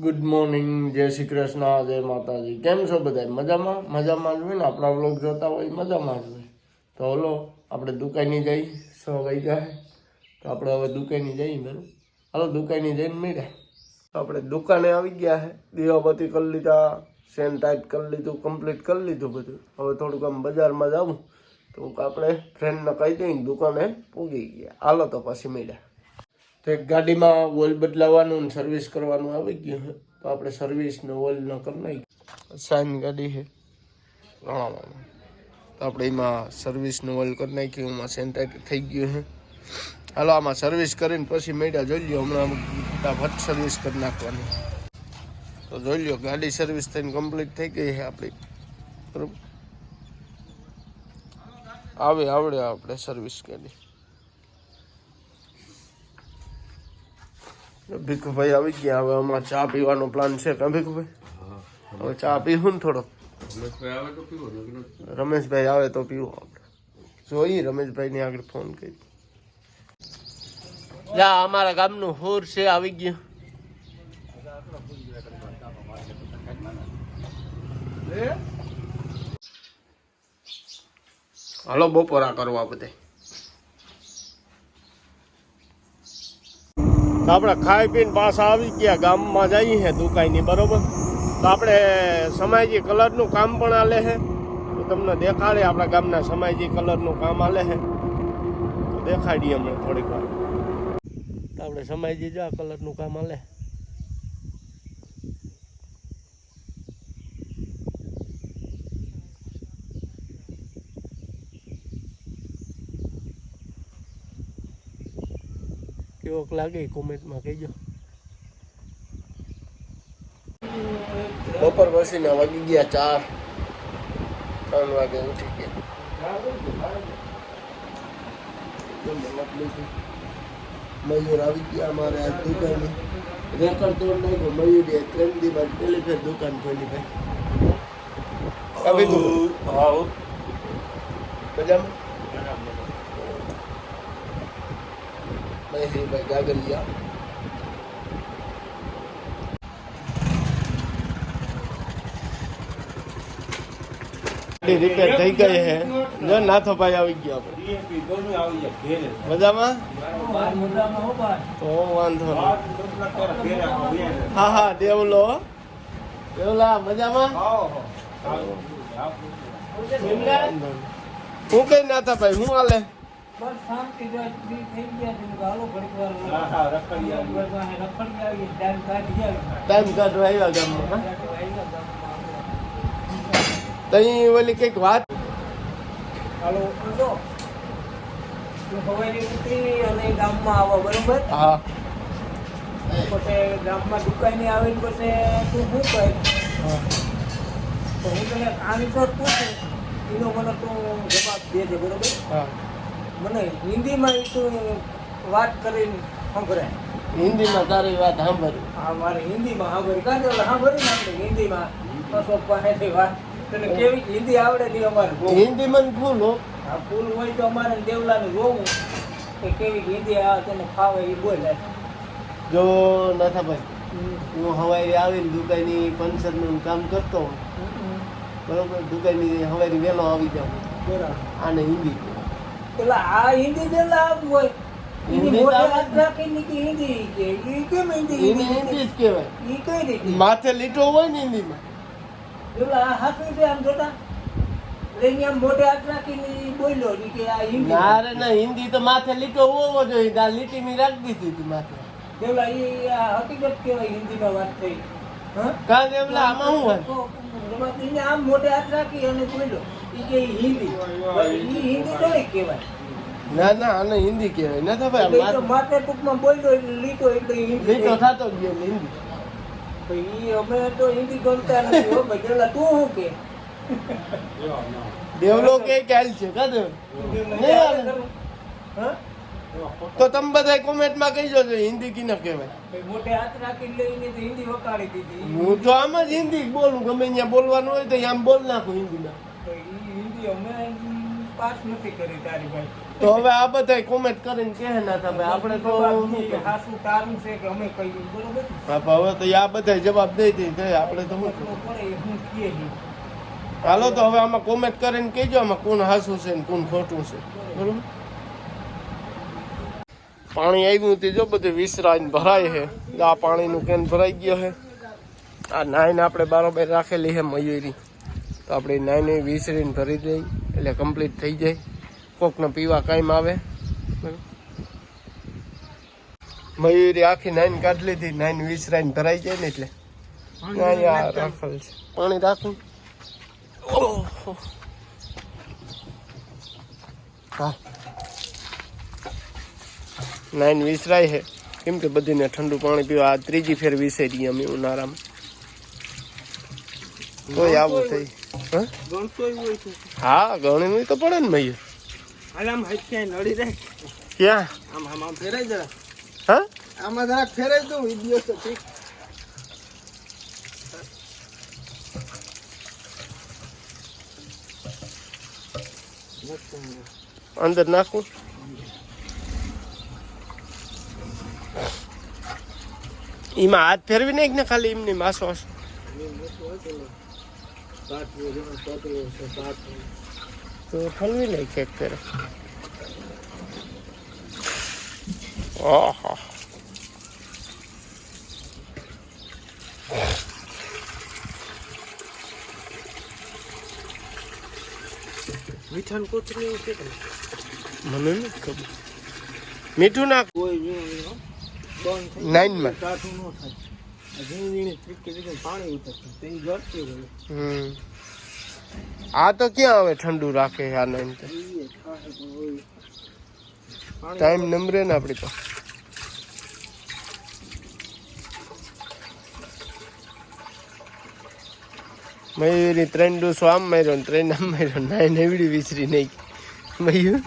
Good morning જય શ્રી કૃષ્ણ, જય માતાજી. કેમ છો બધા? મજામાં? મજામાં જ હોય ને? આપણા વ્લોગ જોતા હોય મજામાં જ હોય. તો હલો, આપણે દુકાને જઈ, સો વાગી જાય તો આપણે હવે દુકાને જઈએ બરાબર? હાલો, દુકાને જઈને મળ્યા. તો આપણે દુકાને આવી ગયા છે દીવાબત્તી કરી લીધા, સેન ટાઈપ કરી લીધું કમ્પ્લીટ કરી લીધું બધું. હવે થોડુંક આમ બજારમાં જાવું તો આપણે ફ્રેન્ડને કહી દઈએ દુકાને પૂગી ગયા. હાલો તો પછી મળ્યા. તો એક ગાડીમાં ઓઇલ બદલાવવાનું ને સર્વિસ કરવાનું આવી ગયું છે. તો આપણે સર્વિસને ન કરી નાખી સાઈન ગાડી છે રણાવામાં તો આપણે એમાં સર્વિસ ને ઓઇલ કરી નાખ્યું, એમાં સેન્ટર થઈ ગયું છે. હાલો, આમાં સર્વિસ કરીને પછી મેળા જોઈ લ્યો, હમણાં ફટ સર્વિસ કરી નાખવાની. તો જોઈ લ્યો, ગાડી સર્વિસ થઈને કમ્પ્લીટ થઈ ગઈ છે આપણી. બરોબર? આવે, આવડે, આપણે સર્વિસ ગાડી ભીખુભાઈ આવી ગયા. હવે હમણાં ચા પીવાનો પ્લાન છે. કાં ભીખુભાઈ? હવે ચા પીવું ને થોડો રમેશભાઈ આવે તો પીવું આપણે. જોઈએ રમેશભાઈ ની આગળ ફોન કરી. જા અમારા ગામનું હોર છે આવી ગયું. હાલો બપોરા કરવા બધે. તો આપણે ખાઈ પીને પાછા આવી ગયા. ગામમાં જઈએ છે દુકાનની, બરોબર? તો આપણે સમાજી કલરનું કામ પણ આલે છે તો તમને દેખાડે આપણા ગામના સમાજી કલરનું કામ આલે છે તો દેખાડીએ અમને થોડીક વાર. આપણે સમાજી જો કલરનું કામ આલે. કેવોક લાગે કોમેન્ટમાં કહેજો બપોર પછી ને વાગી ગયા ચાર ત્રણ વાગે ઉઠી ગયા મયુર આવી ગયા અમારે દુકાને રેકર્ડ તોડ નાખ્યો મયુરે ત્રણ દી બાદ પેલી ફેર દુકાન ખોલી ભાઈ આવી ગયું હા મજામાં મહેશભાઈ ગાગલિયા રિપેર થઈ ગઈ છે. જો નાથોભાઈ આવી ગયો આપણે. મજામાં? તો વાંધો નહીં. હા હા દેવલો. દેવલા મજામાં? હું કઈ નાથાભાઈ હું હાલે? બસ શાંતિ થઈ ગયા છે. ઘડીક રખડી આવી ટાઈમ કાઢી આવી ટાઈમ કાઢવા આવ્યા ગામમાં તઈ ઓલી કંઈક વાત હાલો જો. હવાઈ ઉતરી અને ગામમાં આવો બરોબર? હા. પછી ગામમાં દુકાને આવીને પછી તું શું કહે તો હું તને આન્સર પૂછું. એનો મને તું જવાબ દેજે બરોબર? હા. મને હિન્દીમાં એ તો વાત કરીને સંભળાય. હિન્દીમાં તારી વાત સાંભળી. હા મારે હિન્દીમાં સાંભળી. કાંઈ એટલે સાંભળી ને આપણે હિન્દીમાં. અશોક પાસેથી વાત. તને કેવી હિન્દી આવડે નહીં અમારે. હિન્દી મને ફૂલ હો. આ ફૂલ હોય તો અમારે દેવલાને જોવું. કે કેવી હિન્દી આવે તને ફાવે એ બોલે જો નાથાભાઈ હું હવાઈ આવીને દુકાનની પંચરનું કામ કરતો હોઉં બરોબર? દુકાની હવાઈ વહેલો આવી જાઉં. બરાબર. આને હિન્દી એટલે આ હિન્દી જે લાભ હોય હિન્દી હિન્દી તો હિન્દી હિન્દી હિન્દી માથે લીટો હોય ને હિન્દીમાં. હિન્દી ના રે ના હિન્દી તો માથે લીટો હોવો જોઈએ. આ લીટી મી રાખી દીધી હતી માથે. હકીકત કેવાય હિન્દીમાં વાત થઈ. હા? કાં દેવલા આમાં શું તો તો મોઢે હાથ રાખી અને બોલ્યો. એ કે હિન્દી. ઈ હિન્દી થોડી કહેવાય. ના ના આને હિન્દી કહેવાય. ના એટલે ઈ તો ભાઈ માથે ટૂંકમાં બોલ્યો એટલે લીટો એટલે હિન્દી લીટો થતો ગયો હિન્દી. તો ઈ અમે તો હિન્દી ગમતા નથી હો ભાઈ પેલા તું શું કે? દેવલો કે ક્યાલ છે કા દેવ હા? તો તમે બધા કોમેન્ટમાં કહી છો હિન્દી કીને કહેવાય. મોટે હાથ રાખી લઈને તો હિન્દી વકાળી દીધી. હું તો આમ જ હિન્દી બોલું ગમે ત્યાં બોલવાનું હોય તો આમ બોલ નાખું હિન્દીમાં. હિન્દી અમે પાસ નથી કરી તારી ભાઈ. તો હવે આ બધા કોમેન્ટ કરીને કહે ના તમે આપણે તો કે? હાસું તારું છે કે અમે કહ્યું બરોબર? હા, હવે તો આ બધા જવાબ દઈ દઈ તો આપણે તો હાલો તો હવે આમાં કોમેન્ટ કરીને કહેજો આમાં કોણ હાસું છે ને કોણ ખોટું છે બરોબર? પાણી આવ્યું તે જો બધું વિસરાઈને ભરાય છે. આ પાણીનું કેન ભરાઈ ગયો છે. આ નાઈને આપણે બારોબાર રાખેલી છે મયુરી. તો આપણે નાઈને વિસરીને ભરી દઈ એટલે કમ્પ્લીટ થઈ જાય. કોકને પીવા કાંઈ આવે. મયુરી આખી નાઈન કાઢી લીધી નાઈન વિસરાઈને ભરાઈ જાય ને એટલે. રાખેલ છે. પાણી રાખું. હા. નાઈન વિસરાય છે. કેમ કે બધીને ઠંડુ પાણી પીવા આ ત્રીજી ફેર વિસરી અમે ઉનાળામાં. તોય આવું થઈ. હા? ગણી તો પડે ને મયુર. આમ હત્યા નડી જાય ક્યાં? આમ આમ આમ ફેરાઈ જરા. હા? આમાં ફેરાઈ દઉં વીડિયો તો ઠીક. અંદર નાખું? એમાં હાથ ફેરવી નાખ ને ખાલી એમની માસો હશે. તો હલવી લઈ એક કરે ઓહો મીઠાનું કોથળી એવું છે કે મને નથી ખબર મીઠું ના કોઈ નાઇનમાં કાઠું ન થાય ઝીણી ઝીણી ત્રીકે ત્રીકે પાણી ઉતરતું તે જડતી હોય હમ આ તો ક્યાં આવે ઠંડુ રાખે આ નહીં તો? ટાઈમ નંબરે ને આપણી તો મયુરી ત્રણ ડોસો આમ માર્યો ને ત્રણ આમ માર્યો નાય નેવડી વિસરી નહીં મયુર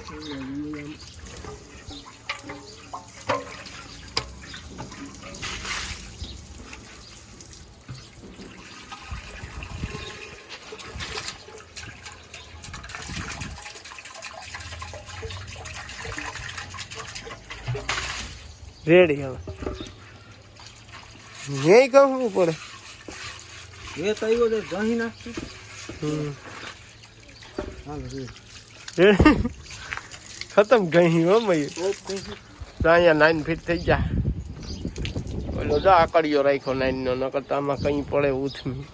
રેડી હવે નહીં કહું પડે એ તો આવ્યો તો દહીં નાખી હમ હાલ રે રેડી ખતમ ગઈ હો મયુર ઓપ કહી તો અહીંયા નાઇન ફીટ થઈ જાય ઓલો જો આકડીયો રાખ્યો નાઇન નો નકર તો આમાં કઈ પડે ઉથમી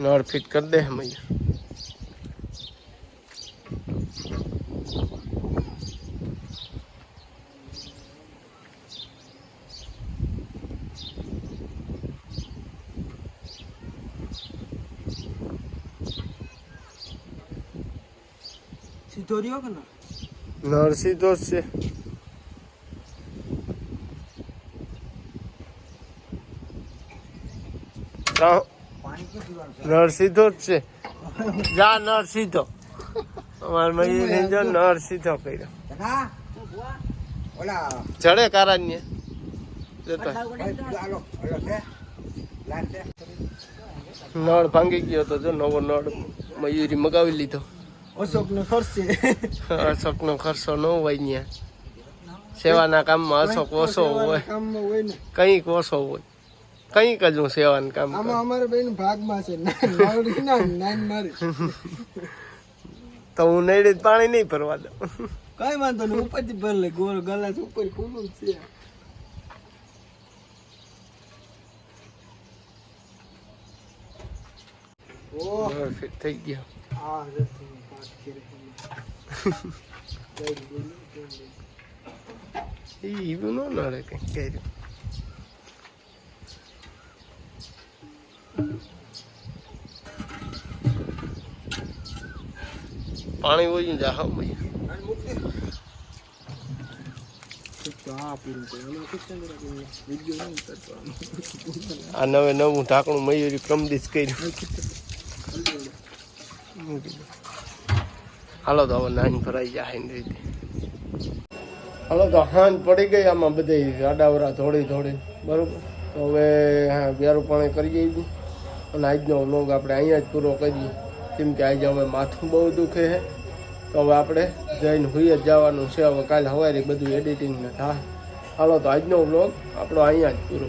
નળ ફીટ કરી દે મયુર સીધો રહ્યો કે ના? નળ સીધો જ છે? નળ સીધો જ છે. જા નળ સીધો અમાર મયુર જો નળ સીધો કર્યો. ચડે કારાન્ય નળ ભાંગી ગયો તો જો નવો નળ મયુરી મગાવી લીધો. અશોક નો ખર્ચે. અશોકનો ખર્ચો ન હોય ત્યાં સેવાના કામમાં અશોક ઓછો હોય. કામમાં હોય ને. કંઈક ઓછો હોય. કંઈક જ હું સેવાનું કામ આમાં અમારે બેન ભાગમાં છે. નાન મારી. તો હું નડે પાણી નહીં ભરવા દઉં. કઈ વાંધો નહીં ઉપરથી ભર લે. ગોળ ગલાસ ઉપર ખુલ્લું છે. નળ થઈ ગયો. એવું ન નડે કંઈક કર્યું પાણી ઓછું જા હા ભાઈ આ નવે નવું ઢાંકણું મયુરી પ્રમદીશ કર્યું. મૂકી દો. હાલો તો હવે નાની ભરાઈ જાય એની રીતે. હાલો તો હાંજ પડી ગઈ, આમાં બધી આડાવરા થોડી થોડી બરાબર? તો હવે, હા, વ્યારું પાણી કરી જઈશું અને આજનો વ્લોગ આપણે અહીંયા જ પૂરો કરીએ. કેમ કે આજે હવે માથું બહુ દુખે છે. તો હવે આપણે જઈને હોઈએ જ જવાનું છે. હવે કાલે સવારે બધું એડિટિંગ ને થાય. હાલો તો આજનો વ્લોગ આપણો અહીંયા જ પૂરો.